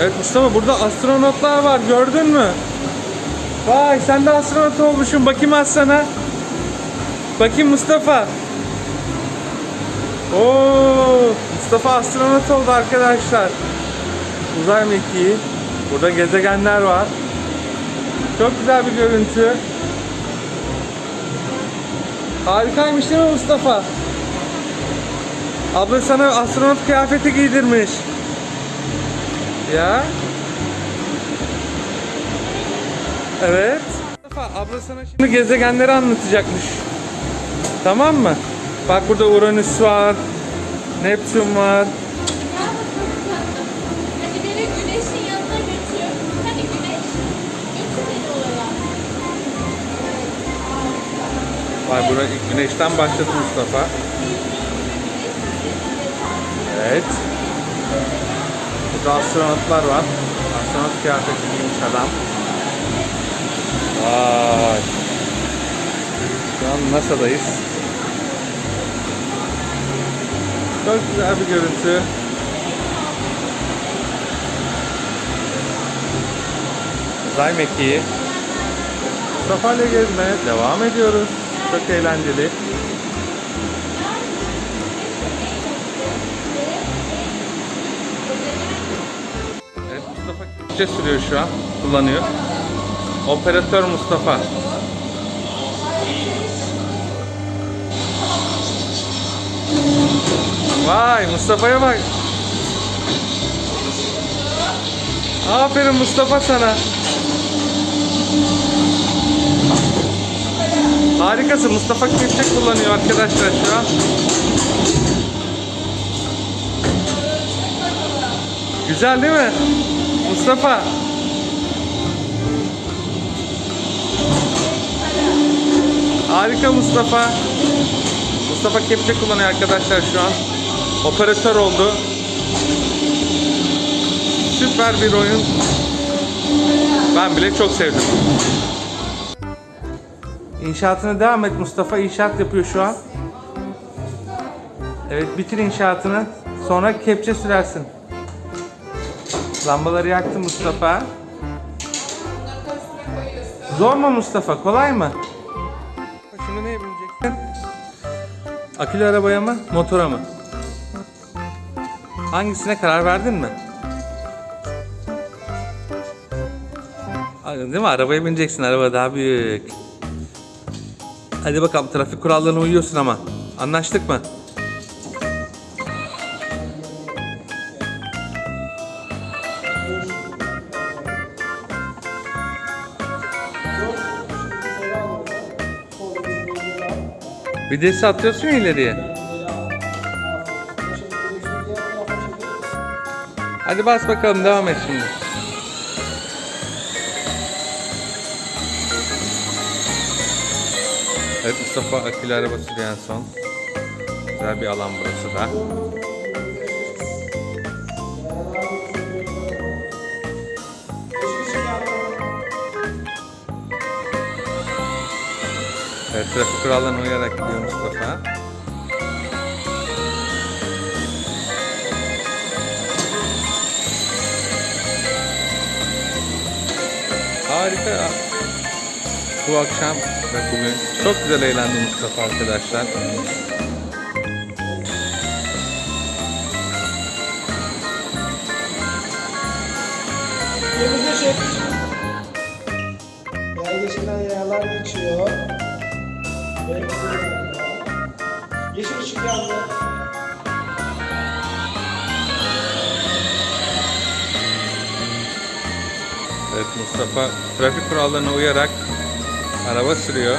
Evet Mustafa burada astronotlar var gördün mü? Vay sen de astronot olmuşsun bakayım az. Bakayım Mustafa. Oo, Mustafa astronot oldu arkadaşlar. Uzay mekiği. Burada gezegenler var. Çok güzel bir görüntü. Harikaymış değil mi Mustafa? Abla sana astronot kıyafeti giydirmiş. Ya. Evet. Abla sana şimdi gezegenleri anlatacakmış. Tamam mı? Bak burada Uranüs var. Neptün var. Hadi beni güneşin yanına götür. Hadi güneş. Götür beni oraya. Vay ilk güneşten başladı Mustafa. Evet. Burada astronotlar var. Astronot kıyafeti giymiş adam. Vay. Şu an NASA'dayız. Çok güzel bir görüntü. Uzay mekiği. Mustafa ile gezmeye devam ediyoruz. Çok eğlenceli. Kepçe sürüyor şu an. Kullanıyor. Operatör Mustafa. Vay Mustafa'ya bak. Aferin Mustafa sana. Harikasın. Mustafa kepçe kullanıyor arkadaşlar şu an. Güzel değil mi? Mustafa. Harika Mustafa. Mustafa kepçe kullanıyor arkadaşlar şu an. Operatör oldu. Süper bir oyun. Ben bile çok sevdim. İnşaatına devam et Mustafa. İnşaat yapıyor şu an. Evet bitir inşaatını. Sonra kepçe sürersin. Lambaları yaktı Mustafa. Zor mu Mustafa? Kolay mı? Şimdi neye bineceksin? Akülü arabaya mı? Motora mı? Hangisine karar verdin mi? Değil mi? Arabaya bineceksin. Araba daha büyük. Hadi bakalım trafik kurallarına uyuyorsun ama. Anlaştık mı? Videsi atıyorsun ya ileriye. Hadi bas bakalım devam et şimdi. Evet Mustafa akülü araba sürüyor en son. Güzel bir alan burası da. Evet trafik kurallarına uyarak gidiyor Mustafa. Harika ya. Bu akşam ve bugün çok güzel eğlendi Mustafa arkadaşlar. Kırmızı ışık. Yaya geçilen yayalar geçiyor. Yeşil ışık yandı. Evet Mustafa trafik kurallarına uyarak araba sürüyor.